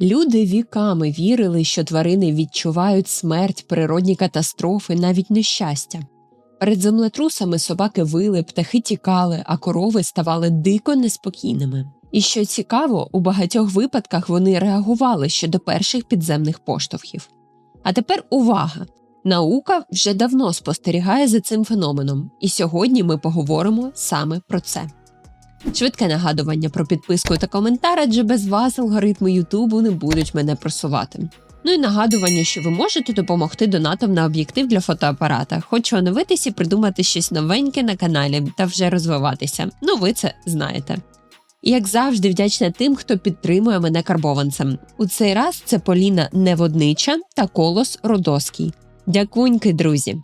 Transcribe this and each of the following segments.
Люди віками вірили, що тварини відчувають смерть, природні катастрофи, навіть нещастя. Перед землетрусами собаки вили, птахи тікали, а корови ставали дико неспокійними. І що цікаво, у багатьох випадках вони реагували ще до перших підземних поштовхів. А тепер увага! Наука вже давно спостерігає за цим феноменом, і сьогодні ми поговоримо саме про це. Швидке нагадування про підписку та коментар, адже без вас алгоритми Ютубу не будуть мене просувати. Ну і нагадування, що ви можете допомогти донатом на об'єктив для фотоапарата. Хочу оновитись і придумати щось новеньке на каналі та вже розвиватися. Ну ви це знаєте. І як завжди, вдячна тим, хто підтримує мене карбованцем. У цей раз це Поліна Неводнича та Колос Родоський. Дякуньки, друзі!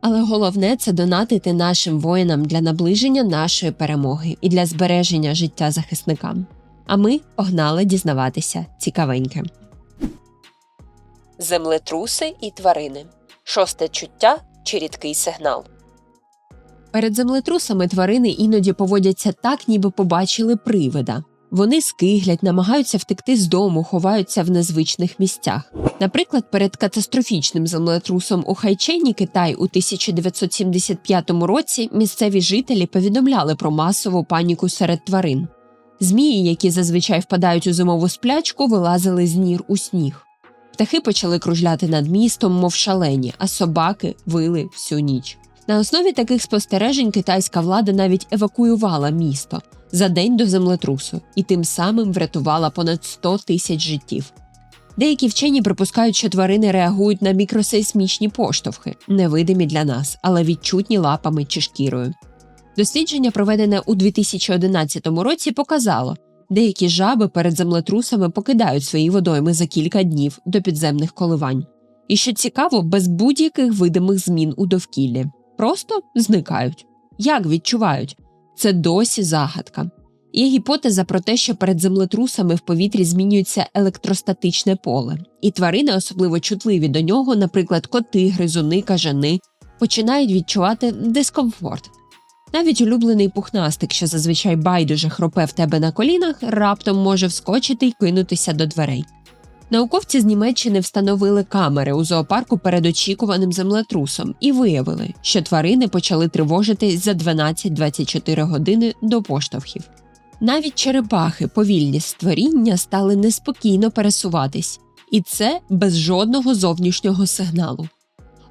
Але головне це донатити нашим воїнам для наближення нашої перемоги і для збереження життя захисникам. А ми погнали дізнаватися цікавеньке. Землетруси і тварини. Шосте чуття чи рідкий сигнал. Перед землетрусами тварини іноді поводяться так, ніби побачили привида. Вони скиглять, намагаються втекти з дому, ховаються в незвичних місцях. Наприклад, перед катастрофічним землетрусом у Хайчені, Китай, у 1975 році місцеві жителі повідомляли про масову паніку серед тварин. Змії, які зазвичай впадають у зимову сплячку, вилазили з нір у сніг. Птахи почали кружляти над містом, мов шалені, а собаки вили всю ніч. На основі таких спостережень китайська влада навіть евакуювала місто за день до землетрусу і тим самим врятувала понад 100 тисяч життів. Деякі вчені припускають, що тварини реагують на мікросейсмічні поштовхи, невидимі для нас, але відчутні лапами чи шкірою. Дослідження, проведене у 2011 році, показало, деякі жаби перед землетрусами покидають свої водойми за кілька днів до підземних коливань. І що цікаво, без будь-яких видимих змін у довкіллі, просто зникають. Як відчувають? Це досі загадка. Є гіпотеза про те, що перед землетрусами в повітрі змінюється електростатичне поле, і тварини, особливо чутливі до нього, наприклад, коти, гризуни, кажани, починають відчувати дискомфорт. Навіть улюблений пухнастик, що зазвичай байдуже хропе в тебе на колінах, раптом може вскочити й кинутися до дверей. Науковці з Німеччини встановили камери у зоопарку перед очікуваним землетрусом і виявили, що тварини почали тривожитись за 12-24 години до поштовхів. Навіть черепахи, повільні створіння, стали неспокійно пересуватись, і це без жодного зовнішнього сигналу.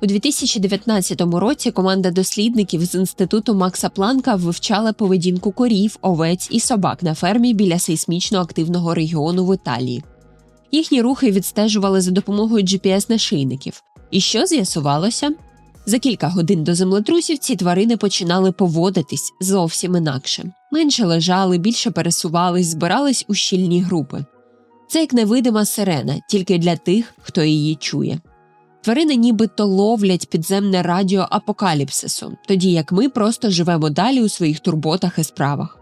У 2019 році команда дослідників з інституту Макса Планка вивчала поведінку корів, овець і собак на фермі біля сейсмічно активного регіону в Італії. Їхні рухи відстежували за допомогою GPS-нашийників. І що з'ясувалося? За кілька годин до землетрусів ці тварини починали поводитись зовсім інакше. Менше лежали, більше пересувались, збирались у щільні групи. Це як невидима сирена, тільки для тих, хто її чує. Тварини нібито ловлять підземне радіо апокаліпсису, тоді як ми просто живемо далі у своїх турботах і справах.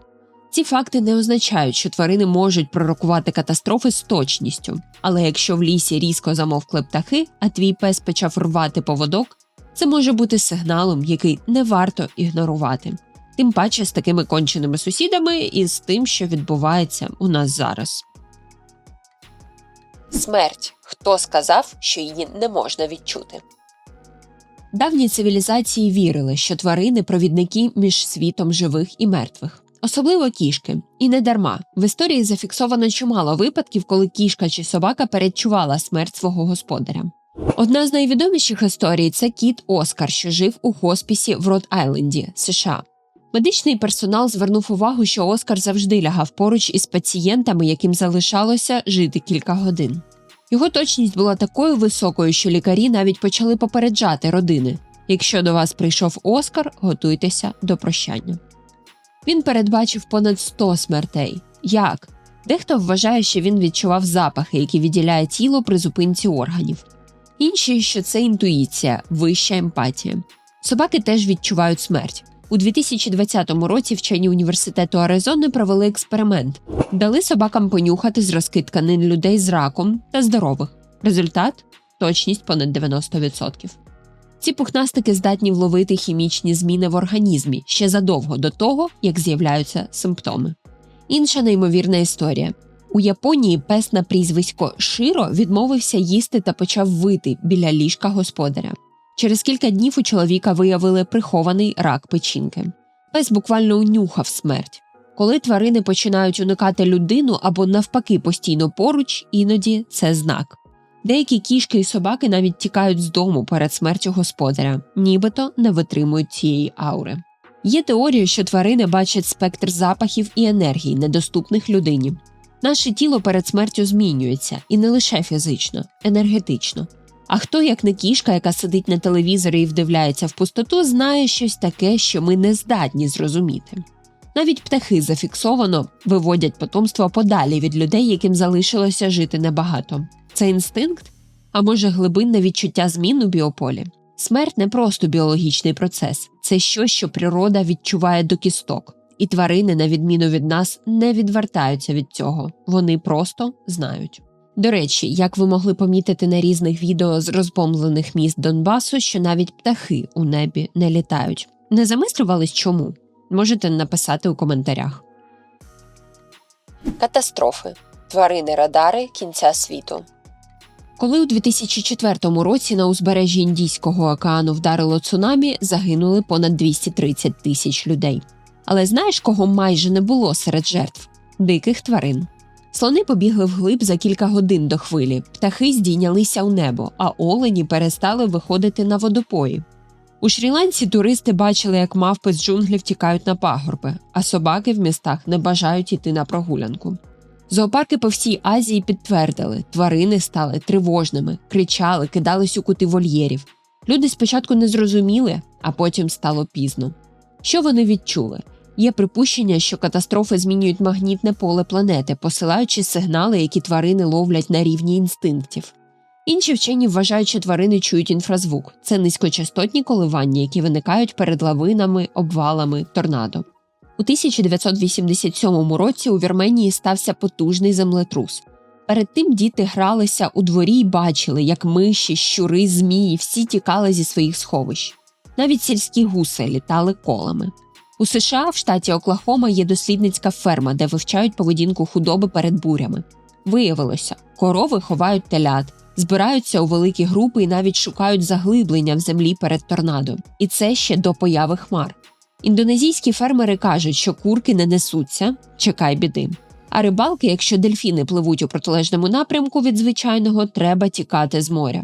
Ці факти не означають, що тварини можуть пророкувати катастрофи з точністю, але якщо в лісі різко замовкли птахи, а твій пес почав рвати поводок, це може бути сигналом, який не варто ігнорувати. Тим паче з такими конченими сусідами і з тим, що відбувається у нас зараз. Смерть. Хто сказав, що її не можна відчути? Давні цивілізації вірили, що тварини провідники між світом живих і мертвих особливо кішки. І не дарма в історії зафіксовано чимало випадків, коли кішка чи собака передчувала смерть свого господаря. Одна з найвідоміших історій це кіт Оскар, що жив у хоспісі в Род Айленді, США. Медичний персонал звернув увагу, що Оскар завжди лягав поруч із пацієнтами, яким залишалося жити кілька годин. Його точність була такою високою, що лікарі навіть почали попереджати родини: якщо до вас прийшов Оскар, готуйтеся до прощання. Він передбачив понад 100 смертей. Як? Дехто вважає, що він відчував запахи, які відділяє тіло при зупинці органів. Інші, що це інтуїція, вища емпатія. Собаки теж відчувають смерть. У 2020 році вчені університету Аризони провели експеримент, дали собакам понюхати зразки тканин людей з раком та здорових. Результат точність понад 90%. Ці пухнастики здатні вловити хімічні зміни в організмі ще задовго до того, як з'являються симптоми. Інша неймовірна історія. У Японії пес на прізвисько Широ відмовився їсти та почав вити біля ліжка господаря. Через кілька днів у чоловіка виявили прихований рак печінки. Пес буквально унюхав смерть. Коли тварини починають уникати людину або навпаки постійно поруч, іноді це знак. Деякі кішки і собаки навіть тікають з дому перед смертю господаря, нібито не витримують цієї аури. Є теорія, що тварини бачать спектр запахів і енергій, недоступних людині. Наше тіло перед смертю змінюється і не лише фізично, енергетично. А хто, як не кішка, яка сидить на телевізорі і вдивляється в пустоту, знає щось таке, що ми не здатні зрозуміти. Навіть птахи зафіксовано виводять потомство подалі від людей, яким залишилося жити небагато. Це інстинкт, а може глибинне відчуття змін у біополі. Смерть не просто біологічний процес, це щось, що природа відчуває до кісток, і тварини, на відміну від нас, не відвертаються від цього, вони просто знають. До речі, як ви могли помітити на різних відео з розбомблених міст Донбасу, що навіть птахи у небі не літають. Не замислювались чому? Можете написати у коментарях. Катастрофи. Тварини радари кінця світу. Коли у 2004 році на узбережжі Індійського океану вдарило цунамі, загинули понад 230 тисяч людей. Але знаєш, кого майже не було серед жертв диких тварин. Слони побігли вглиб за кілька годин до хвилі, птахи здійнялися у небо, а олені перестали виходити на водопої. У Шрі-Ланці туристи бачили, як мавпи з джунглів тікають на пагорби, а собаки в містах не бажають йти на прогулянку. Зоопарки по всій Азії підтвердили, тварини стали тривожними, кричали, кидались у кути вольєрів. Люди спочатку не зрозуміли, а потім стало пізно. Що вони відчули? Є припущення, що катастрофи змінюють магнітне поле планети, посилаючи сигнали, які тварини ловлять на рівні інстинктів. Інші вчені вважають, що тварини чують інфразвук це низькочастотні коливання, які виникають перед лавинами, обвалами, торнадо. У 1987 році у Вірменії стався потужний землетрус. Перед тим діти гралися у дворі й бачили, як миші, щури, змії всі тікали зі своїх сховищ. Навіть сільські гуси літали колами. У США в штаті Оклахома є дослідницька ферма, де вивчають поведінку худоби перед бурями. Виявилося, корови ховають телят, збираються у великі групи і навіть шукають заглиблення в землі перед торнадо. І це ще до появи хмар. Індонезійські фермери кажуть, що курки не несуться, чекай біди. А рибалки, якщо дельфіни пливуть у протилежному напрямку від звичайного, треба тікати з моря.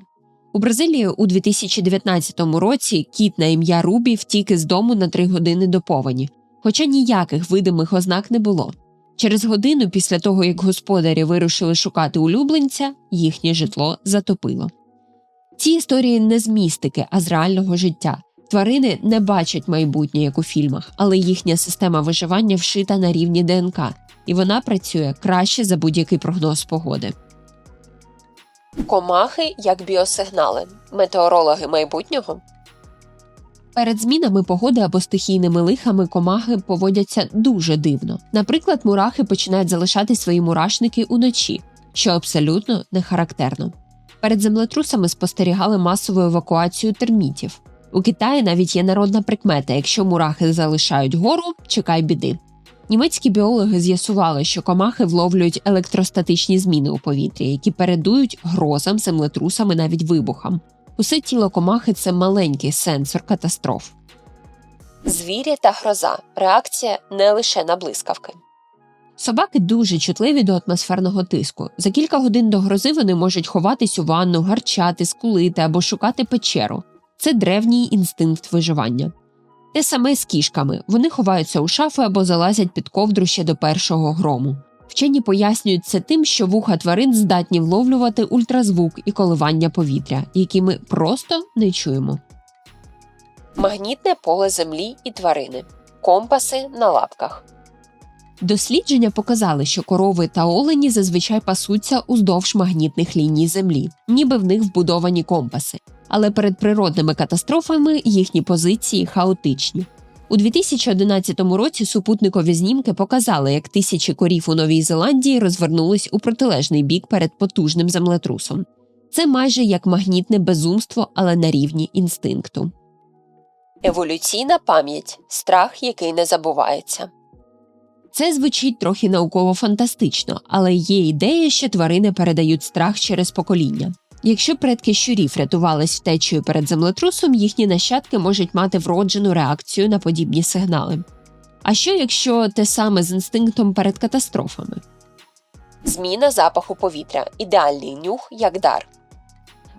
У Бразилії у 2019 році кіт на ім'я Рубі втік із дому на три години до повені, хоча ніяких видимих ознак не було. Через годину після того, як господарі вирушили шукати улюбленця, їхнє житло затопило. Ці історії не з містики, а з реального життя. Тварини не бачать майбутнє, як у фільмах, але їхня система виживання вшита на рівні ДНК, і вона працює краще за будь-який прогноз погоди. Комахи як біосигнали. Метеорологи майбутнього. Перед змінами погоди або стихійними лихами комахи поводяться дуже дивно. Наприклад, мурахи починають залишати свої мурашники уночі, що абсолютно не характерно. Перед землетрусами спостерігали масову евакуацію термітів. У Китаї навіть є народна прикмета: якщо мурахи залишають гору, чекай біди. Німецькі біологи з'ясували, що комахи вловлюють електростатичні зміни у повітрі, які передують грозам, землетрусам і навіть вибухам. Усе тіло комахи це маленький сенсор катастроф. Звірі та гроза реакція не лише на блискавки. Собаки дуже чутливі до атмосферного тиску. За кілька годин до грози вони можуть ховатись у ванну, гарчати, скулити або шукати печеру. Це древній інстинкт виживання. Те саме з кішками вони ховаються у шафи або залазять під ковдру ще до першого грому. Вчені пояснюють це тим, що вуха тварин здатні вловлювати ультразвук і коливання повітря, які ми просто не чуємо. Магнітне поле землі і тварини. Компаси на лапках. Дослідження показали, що корови та олені зазвичай пасуться уздовж магнітних ліній землі, ніби в них вбудовані компаси. Але перед природними катастрофами їхні позиції хаотичні. У 2011 році супутникові знімки показали, як тисячі корів у Новій Зеландії розвернулись у протилежний бік перед потужним землетрусом. Це майже як магнітне безумство, але на рівні інстинкту. Еволюційна пам'ять страх, який не забувається. Це звучить трохи науково-фантастично, але є ідея, що тварини передають страх через покоління. Якщо предки щурів рятувались втечею перед землетрусом, їхні нащадки можуть мати вроджену реакцію на подібні сигнали. А що якщо те саме з інстинктом перед катастрофами? Зміна запаху повітря ідеальний нюх як дар.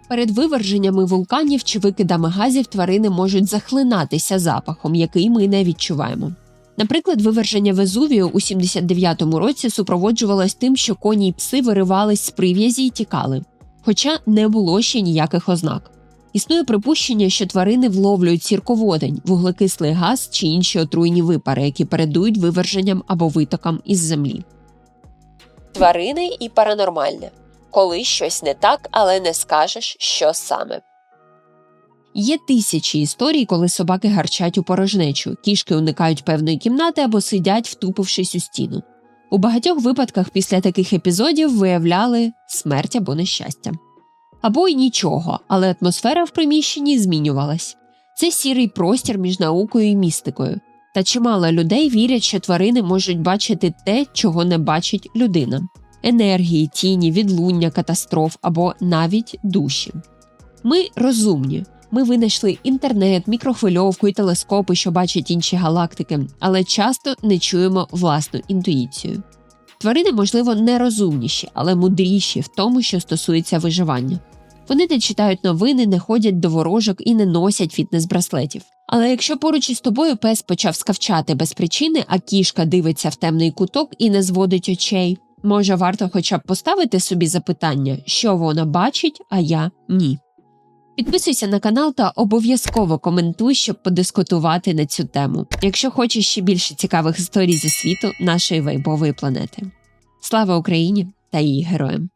Перед виверженнями вулканів чи викидами газів тварини можуть захлинатися запахом, який ми не відчуваємо. Наприклад, виверження Везувію у 79-му році супроводжувалось тим, що коні й пси виривались з прив'язі й тікали, хоча не було ще ніяких ознак. Існує припущення, що тварини вловлюють сірководень, вуглекислий газ чи інші отруйні випари, які передують виверженням або витокам із землі. Тварини і паранормальне коли щось не так, але не скажеш, що саме. Є тисячі історій, коли собаки гарчать у порожнечу, кішки уникають певної кімнати або сидять, втупившись у стіну. У багатьох випадках після таких епізодів виявляли смерть або нещастя. Або й нічого, але атмосфера в приміщенні змінювалась. Це сірий простір між наукою і містикою. Та чимало людей вірять, що тварини можуть бачити те, чого не бачить людина енергії, тіні, відлуння, катастроф або навіть душі. Ми розумні. Ми винайшли інтернет, мікрохвильовку і телескопи, що бачать інші галактики, але часто не чуємо власну інтуїцію. Тварини, можливо, не розумніші, але мудріші в тому, що стосується виживання. Вони не читають новини, не ходять до ворожок і не носять фітнес-браслетів. Але якщо поруч із тобою пес почав скавчати без причини, а кішка дивиться в темний куток і не зводить очей, може варто хоча б поставити собі запитання, що вона бачить, а я ні. Підписуйся на канал та обов'язково коментуй, щоб подискутувати на цю тему, якщо хочеш ще більше цікавих історій зі світу нашої вайбової планети. Слава Україні та її героям!